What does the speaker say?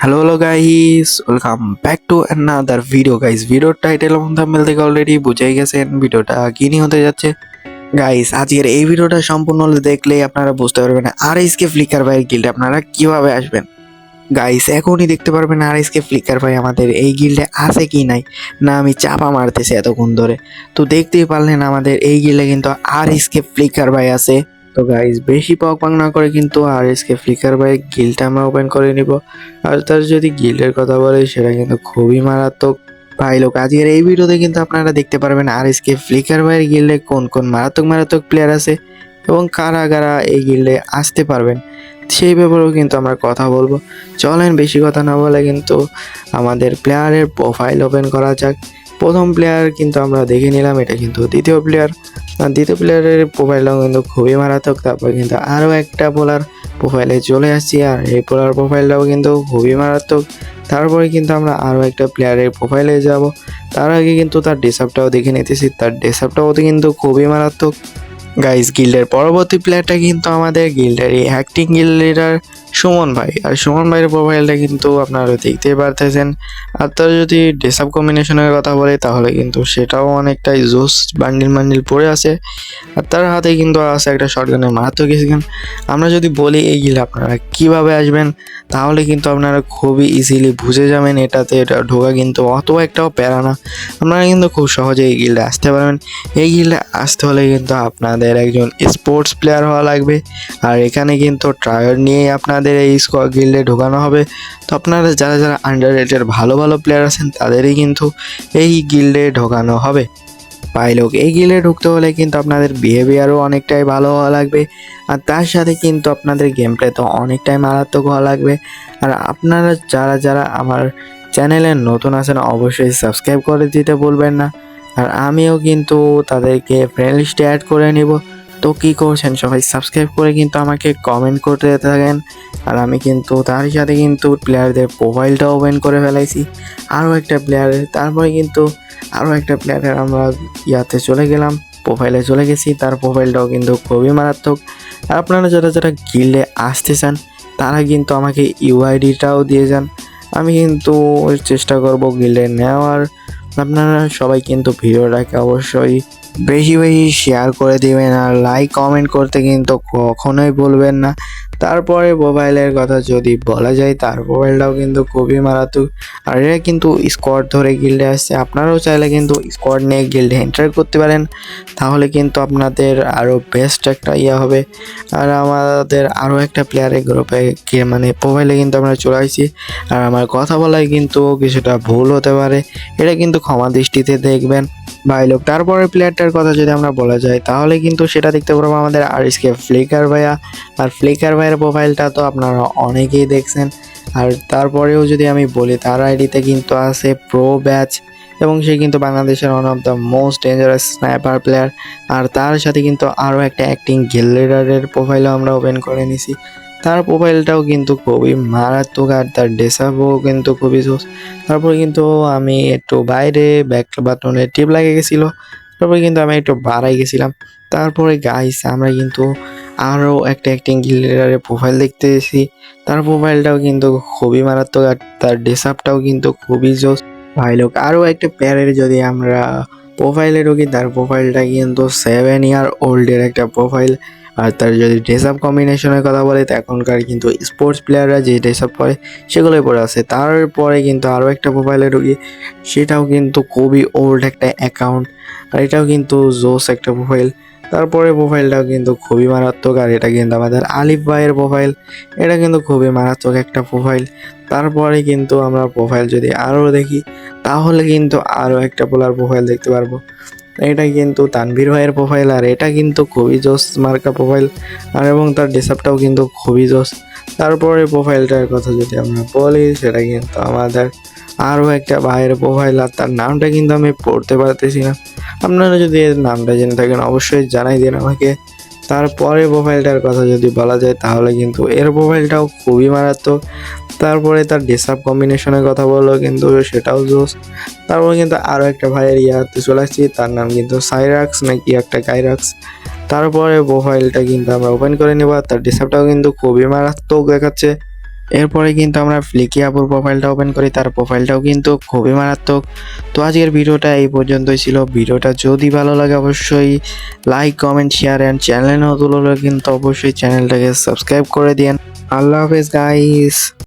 Hello hello guys welcome back to another video guys ভিডিওর title এবং thumbnail থেকে already বুঝেই গেছেন, ভিডিওটা কি নিয়ে হতে যাচ্ছে। গাইস আজকের এই ভিডিওটা সম্পূর্ণ দেখলেই আপনারা বুঝতে পারবেন আর এসকে ফ্লিকার ভাইয়ের গিল্ডে আপনারা কীভাবে আসবেন। গাইস এখনই দেখতে পারবেন আর এসকে ফ্লিকার ভাই আমাদের এই গিল্ডে আছে কি নাই, না আমি চাপা মারতেছি এতক্ষণ ধরে। তো দেখতেই পারলেন আমাদের এই গিল্ডে কিন্তু আর এসকে ফ্লিকার ভাই আছে। তো গাইজ বেশি পক পাক না করে কিন্তু আর এসকে ফ্লিকার ভাই গিলটা আমরা ওপেন করে নিব। আর তার যদি গিল্ডের কথা বলে, সেটা কিন্তু খুবই মারাত্মক। ভাই লোক, আজকের এই ভিডিওতে কিন্তু আপনারা দেখতে পারবেন আর এসকে ফ্লিকার ভাইয়ের গিল্ডে কোন কোন মারাত্মক মারাত্মক প্লেয়ার আছে এবং কারা কারা এই গিল্ডে আসতে পারবেন। সেই ব্যাপারেও কিন্তু আমরা কথা বলব। চলেন, বেশি কথা না বলে কিন্তু আমাদের প্লেয়ারের প্রোফাইল ওপেন করা যাক। প্রথম প্লেয়ার কিন্তু আমরা দেখে নিলাম, এটা কিন্তু দ্বিতীয় প্লেয়ার দ্বিতীয় প্লেয়ারের প্রোফাইলটাও কিন্তু খুবই মারাত্মক, তারপর কিন্তু আরও একটা বোলার প্রোফাইলে চলে আসছি, আর এই বোলার প্রোফাইলটাও কিন্তু খুবই মারাত্মক। তারপরে কিন্তু আমরা আরও একটা প্লেয়ারের প্রোফাইলে যাব, তার আগে কিন্তু তার ডেসাপটাও দেখে নিতেছি, তার ডেসাপটাও কিন্তু খুবই মারাত্মক। গাইস গিল্ডের পরবর্তী প্লেয়ারটা কিন্তু আমাদের গিল্ডের এই গিল্ড লিডার সুমন ভাই। আর সুমন ভাইয়ের প্রোফাইলটা কিন্তু আপনারা দেখতেই পারতেছেন। আর তার যদি ডেসাপ কম্বিনেশনের কথা বলে, তাহলে কিন্তু সেটাও অনেকটাই জোস বান্ডিল বান্ডিল পড়ে আছে। আর তার হাতে কিন্তু আছে একটা শর্টগানের মারাত্মক স্কিন আমরা যদি বলি এই গিল্ডে আপনারা কীভাবে আসবেন, তাহলে কিন্তু আপনারা খুবই ইজিলি বুঝে যাবেন এটাতে এটা ঢোকা কিন্তু অত একটাও প্যারা না। আপনারা কিন্তু খুব সহজে এই গিল্ডে আসতে পারবেন। এই গিল্ডে আসতে হলে কিন্তু আপনাদের একজন স্পোর্টস প্লেয়ার হওয়া লাগবে। আর এখানে কিন্তু ট্রায়ার নিয়েই আপনাদের এই স্কোয়াড গিল্ডে ঢোকানো হবে। তো আপনারা যারা যারা আন্ডার রেটের ভালো ভালো প্লেয়ার আছেন, তাদেরই কিন্তু এই গিল্ডে ঢোকানো হবে। পাইলোক এই গিল্ডে ঢুকতে হলে কিন্তু আপনাদের বিহেভিয়ারও অনেকটাই ভালো হওয়া লাগবে। আর তার সাথে কিন্তু আপনাদের গেম প্লে তো অনেকটাই মারাত্মক হওয়া লাগবে। আর আপনারা যারা যারা আমার চ্যানেলে নতুন আছেন, অবশ্যই সাবস্ক্রাইব করে দিতে বলবেন না। আর আমিও কিন্তু তাদেরকে ফ্রেন্ড লিস্টে অ্যাড করে নিব। তো কী করছেন সবাই সাবস্ক্রাইব করে কিন্তু আমাকে কমেন্ট করতে থাকেন। আর আমি কিন্তু তার সাথে কিন্তু প্লেয়ারদের প্রোফাইলটা ওপেন করে ফেলাইছি। আরও একটা প্লেয়ারের তারপরে কিন্তু আরও একটা প্লেয়ারের আমরা ইয়াতে চলে গেলাম প্রোফাইলে চলে গেছি। তার প্রোফাইলটাও কিন্তু খুবই মারাত্মক। আর আপনারা যারা যারা গিল্ডে আসতে চান, তারা কিন্তু আমাকে ইউআইডিটাও দিয়ে যান। আমি কিন্তু চেষ্টা করব গিল্ডে নেওয়ার। আপনারা সবাই কিন্তু ভিডিওটাকে অবশ্যই বেশি বেশি শেয়ার করে দিবেন আর লাইক কমেন্ট করতে কিন্তু কখনোই বলবেন না। তারপরে মোবাইলের কথা যদি বলা যায়, তার মোবাইলটাও কিন্তু খুবই মারাত্মক। আর এরা কিন্তু স্কোয়াড ধরে গিল্ডে আসছে। আপনারাও চাইলে কিন্তু স্কোয়াড নিয়ে গিল্ডে এন্টার করতে পারেন। তাহলে কিন্তু আপনাদের আরও বেস্ট একটা ইয়ে হবে। আর আমাদের আরও একটা প্লেয়ারের গ্রুপে মানে মোবাইলে কিন্তু আমরা চলে আসছি। আর আমার কথা বলায় কিন্তু কিছুটা ভুল হতে পারে। এটা কিন্তু ক্ষমা দৃষ্টিতে দেখবেন। ভাই লোক তারপরে প্লেয়ারটার কথা যদি আমরা বলা যায়, তাহলে কিন্তু সেটা দেখতে পারব আমাদের আর এসকে ফ্লিকার ভাইয়া। আর ফ্লিকার ভাইয়ের প্রোফাইলটা তো আপনারা অনেকেই দেখছেন। আর তারপরেও যদি আমি বলি, তার আইডিতে কিন্তু আছে প্রো ব্যাচ এবং সে কিন্তু বাংলাদেশের one of the most dangerous sniper player আর তার সাথে কিন্তু আরও একটা অ্যাক্টিং গিল্ডারের প্রোফাইলও আমরা ওপেন করে নিছি। তার প্রোফাইলটাও কিন্তু খুবই মারাত্মক আর তার ডেসাপও কিন্তু খুবই জোস তারপরে কিন্তু আমি একটু বাইরে ব্যাক বাটনে টিপ লাগে গেছিল। তারপরে কিন্তু আমি একটু বাড়াই গেছিলাম। তারপরে গাইস আমরা কিন্তু আরও একটা অ্যাক্টিং গিল্ডারের প্রোফাইল দেখতে এসেছি। তার প্রোফাইলটাও কিন্তু খুবই মারাত্মক আর তার ডেসাপটাও কিন্তু খুবই জোস ভাই লোক, আরও একটা প্যারের যদি আমরা প্রোফাইলে ঢুকি, তার প্রোফাইলটা কিন্তু সেভেন ইয়ার ওল্ডের একটা প্রোফাইল আর তার যদি ড্রেস আপ কম্বিনেশনের কথা বলে, তো এখনকার কিন্তু স্পোর্টস প্লেয়াররা যে ড্রেস আপ করে, সেগুলোই পরে আছে। তারপরে কিন্তু আরও একটা প্রোফাইলে ঢুকি, সেটাও কিন্তু খুবই ওল্ড একটা অ্যাকাউন্ট আর এটাও কিন্তু জোস একটা প্রোফাইল তারপরে প্রোফাইলটাও কিন্তু খুবই মারাত্মক, আর এটা কিন্তু আমাদের আলিফ ভাইয়ের প্রোফাইল এটা কিন্তু খুবই মারাত্মক একটা প্রোফাইল তারপরে কিন্তু আমরা প্রোফাইল যদি আরও দেখি, তাহলে কিন্তু আরও একটা পোলার প্রোফাইল দেখতে পারব। এটা কিন্তু তানভীর ভাইয়ের প্রোফাইল আর এটা কিন্তু খুবই জোস মার্কা প্রোফাইল আর এবং তার ডেসাপটাও কিন্তু খুবই জোস। তারপরে প্রোফাইলটার কথা যদি আমরা বলি, সেটা কিন্তু আমাদের আরও একটা ভাইয়ের প্রোফাইল আর তার নামটা কিন্তু আমি পড়তে পারতেছি না। আপনারা যদি এর নামটা জেনে থাকেন, অবশ্যই জানাই দিন আমাকে। তারপরে প্রোফাইলটার কথা যদি বলা যায়, তাহলে কিন্তু এর প্রোফাইলটাও খুবই মারাত্মক। তারপরে তার ডেসাপ কম্বিনেশনের কথা বলল কিন্তু সেটাও জোস। তারপর কিন্তু আরও একটা ভাইয়ের ইয়াতে চলে আসছি, তার নাম কিন্তু সাইরাক্স নাকি একটা গাইরাক্স তারপরে প্রোফাইলটা কিন্তু আমরা ওপেন করে নেব তার ডিসাপটাও কিন্তু খুবই মারাত্মক দেখাচ্ছে। এরপরে কিন্তু আমরা ফ্লিকি আপুর প্রোফাইলটা ওপেন করি, তার প্রোফাইলটাও কিন্তু খুবই মারাত্মক। তো আজকের ভিডিওটা এই পর্যন্তই ছিল। ভিডিওটা যদি ভালো লাগে অবশ্যই like comment share and channel নতুন হলে কিন্তু অবশ্যই চ্যানেলটাকে সাবস্ক্রাইব করে দিন আল্লাহ হাফেজ গাইস